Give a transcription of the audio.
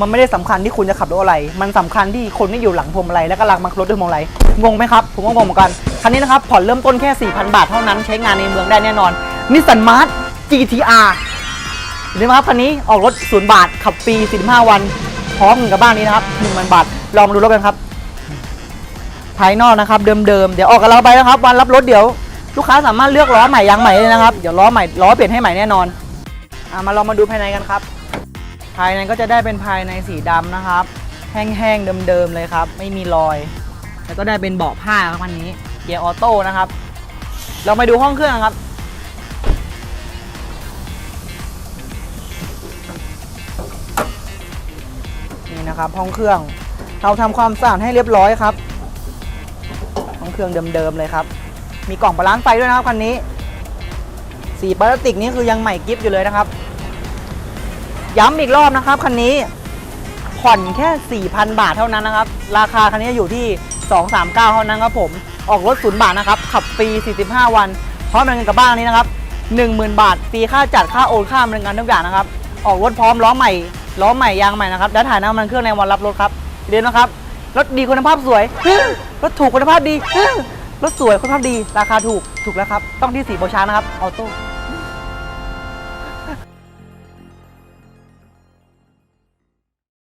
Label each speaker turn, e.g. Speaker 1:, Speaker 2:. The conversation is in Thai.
Speaker 1: มันไม่ได้สำคัญที่คุณจะขับรถอะไร มันสำคัญที่คนที่อยู่หลังพวงมาลัยและกำลังมักรถด้วยพวงมาลัย งงไหมครับ ผมก็งงเหมือนกัน คันนี้นะครับ ผ่อนเริ่มต้นแค่ 4,000 บาทเท่านั้น ใช้งานในเมืองได้แน่นอน นิสสันมาร์ GTR เห็นไหมครับคันนี้ออกรถศูนย์บาท ขับฟรี45 วัน พร้อมกับบ้านนี้นะครับ1,000บาท ลองมาดูรถกันครับ ภายนอกนะครับ เดิมๆ เดี๋ยวออกกับเราไปนะครับ วันรับรถเดี๋ยวลูกค้าสามารถเลือกล้อใหม่ยางใหม่เลยนะครับ เดี๋ยวล้อใหม่ล้อเปลี่ยนให้ใหม่แน่นอนอมาลองมาดูภายในกันครับ ภายในก็จะได้เป็นภายในสีดำนะครับ แห้งๆเดิมๆเลยครับ ไม่มีรอย แล้วก็ได้เป็นเบาะผ้าครับคันนี้เกียร์ออโต้นะครับ เรามาดูห้องเครื่องครับนี่นะครับห้องเครื่องเราทำความสะอาดให้เรียบร้อยครับ ห้องเครื่องเดิมๆเลยครับ มีกล่องบาลานซ์ไฟด้วยนะครับคันนี้สีพลาสติกนี่คือยังใหม่กิฟต์อยู่เลยนะครับ ย้ำอีกรอบนะครับคันนี้ผ่อนแค่ 4,000 บาทเท่านั้นนะครับ ราคาคันนี้อยู่ที่ 239 เท่านั้นครับผม ออกรถศูนย์บาทนะครับ ขับฟรี 45 วัน พร้อมเงินกับบ้านนี้นะครับ 10,000 บาทฟรีค่าจัดค่าโอนค่าบริการทุกอย่างนะครับ ออกรถพร้อมล้อใหม่ ล้อใหม่ยางใหม่นะครับ และถ่ายน้ำมันเครื่องในวันรับรถครับอย่าลืมนะครับ รถดีคุณภาพสวย รถถูกคุณภาพดี รถสวยคุณภาพดี ราคาถูก ถูกแล้วครับ ต้องที่สีโบชานะครับ ออโต้